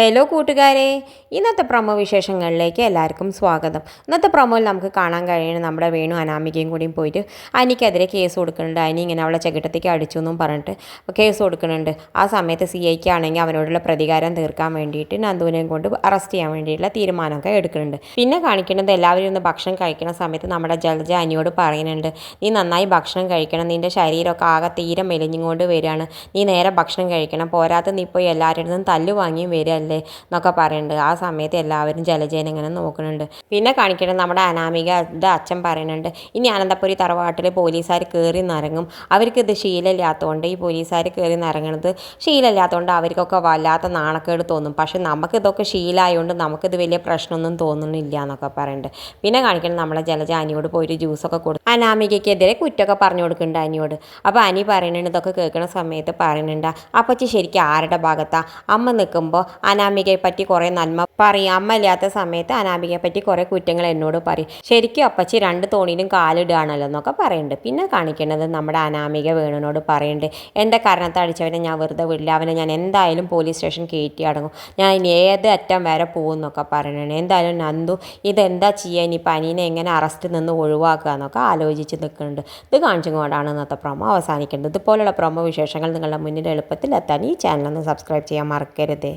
Hello കൂട്ടുകാരെ. ഇന്നത്തെ promo വിശേഷങ്ങളിലേക്ക് എല്ലാവർക്കും സ്വാഗതം. ഇന്നത്തെ പ്രൊമോയിൽ നമുക്ക് കാണാൻ കഴിയുന്നത് നമ്മുടെ വേണു അനാമികയും കൂടിയും പോയിട്ട് അനിക്കെതിരെ കേസ് കൊടുക്കുന്നുണ്ട്. അനി ഇങ്ങനെ അവളെ ചകിട്ടത്തേക്ക് അടിച്ചു എന്നും പറഞ്ഞിട്ട് കേസ് കൊടുക്കുന്നുണ്ട്. ആ സമയത്ത് സി ഐക്ക് ആണെങ്കിൽ അവനോടുള്ള പ്രതികാരം തീർക്കാൻ വേണ്ടിയിട്ട് നന്ദുവിനെയും കൊണ്ട് അറസ്റ്റ് ചെയ്യാൻ വേണ്ടിയിട്ടുള്ള തീരുമാനമൊക്കെ എടുക്കുന്നുണ്ട്. പിന്നെ കാണിക്കേണ്ടത് എല്ലാവരും ഒന്ന് ഭക്ഷണം കഴിക്കുന്ന സമയത്ത് നമ്മുടെ ജലജ അനിയോട് പറയുന്നുണ്ട് നീ നന്നായി ഭക്ഷണം കഴിക്കണം. നിന്റെ ശരീരമൊക്കെ ആകെ തീരെ മെലിഞ്ഞുകൊണ്ട് വരികയാണ്. നീ നേരെ ഭക്ഷണം കഴിക്കണം. പോരാത്ത നീ പോയി എല്ലാവരുടെ നിന്നും തല്ലു വാങ്ങിയും എന്നൊക്കെ പറയുന്നുണ്ട്. ആ സമയത്ത് എല്ലാവരും ജലജേനെ ഇങ്ങനെ നോക്കുന്നുണ്ട്. പിന്നെ കാണിക്കണം നമ്മുടെ അനാമികയുടെ അച്ഛൻ പറയുന്നുണ്ട് ഇനി അനന്തപുരി തറവാട്ടിൽ പോലീസുകാർ കയറി നിറങ്ങും. അവർക്ക് ഇത് ശീലമില്ലാത്തതുകൊണ്ട് ഈ പോലീസുകാർ കയറി നിറങ്ങണത് ശീലമില്ലാത്തതുകൊണ്ട് അവർക്കൊക്കെ വല്ലാത്ത നാണക്കേട് തോന്നും. പക്ഷെ നമുക്കിതൊക്കെ ശീലമായതുകൊണ്ട് നമുക്കിത് വലിയ പ്രശ്നമൊന്നും തോന്നുന്നില്ല എന്നൊക്കെ പറയുന്നുണ്ട്. പിന്നെ കാണിക്കണം നമ്മളെ ജലജ അനിയോട് പോയിട്ട് ജ്യൂസൊക്കെ കൊടുത്തു അനാമികയ്ക്കെതിരെ കുറ്റമൊക്കെ പറഞ്ഞു കൊടുക്കുന്നുണ്ട് അനിയോട്. അപ്പോൾ അനി പറയുന്നുണ്ട് ഇതൊക്കെ കേൾക്കുന്ന സമയത്ത് പറയുന്നുണ്ട് അപ്പച്ചി ശരിക്കും ആരുടെ ഭാഗത്താണ് അമ്മ നിൽക്കുമ്പോൾ അനാമികയെ പറ്റി കുറേ നന്മ പറയും. അമ്മ ഇല്ലാത്ത സമയത്ത് അനാമികയെപ്പറ്റി കുറേ കുറ്റങ്ങൾ എന്നോട് പറയും. ശരിക്കും അപ്പച്ചി രണ്ട് തോണിയിലും കാലിടുകയാണല്ലോ എന്നൊക്കെ പറയുന്നുണ്ട്. പിന്നെ കാണിക്കേണ്ടത് നമ്മുടെ അനാമിക വേണുവിനോട് പറയുന്നുണ്ട്. എന്റെ കാരണത്തടിച്ചവനെ ഞാൻ വെറുതെ വിടില്ല. അവനെ ഞാൻ എന്തായാലും പോലീസ് സ്റ്റേഷൻ കയറ്റി അടങ്ങും. ഞാൻ ഇനി ഏത് അറ്റം വരെ പോകും എന്നൊക്കെ പറയുന്നുണ്ട്. എന്തായാലും നന്ദു ഇതെന്താ ചെയ്യുക ഇനി പനീനെ എങ്ങനെ അറസ്റ്റ് നിന്ന് ഒഴിവാക്കുക എന്നൊക്കെ ആലോചിച്ച് നിൽക്കുന്നുണ്ട്. ഇത് കാണിച്ചുകൊണ്ടാണ് ഇന്നത്തെ പ്രൊമോ അവസാനിക്കേണ്ടത് ഇതുപോലുള്ള പ്രൊമോ വിശേഷങ്ങൾ നിങ്ങളുടെ മുന്നിൽ എളുപ്പത്തിൽ എത്താൻ ഈ ചാനൽ ഒന്ന് സബ്സ്ക്രൈബ് ചെയ്യാൻ മറക്കരുത്.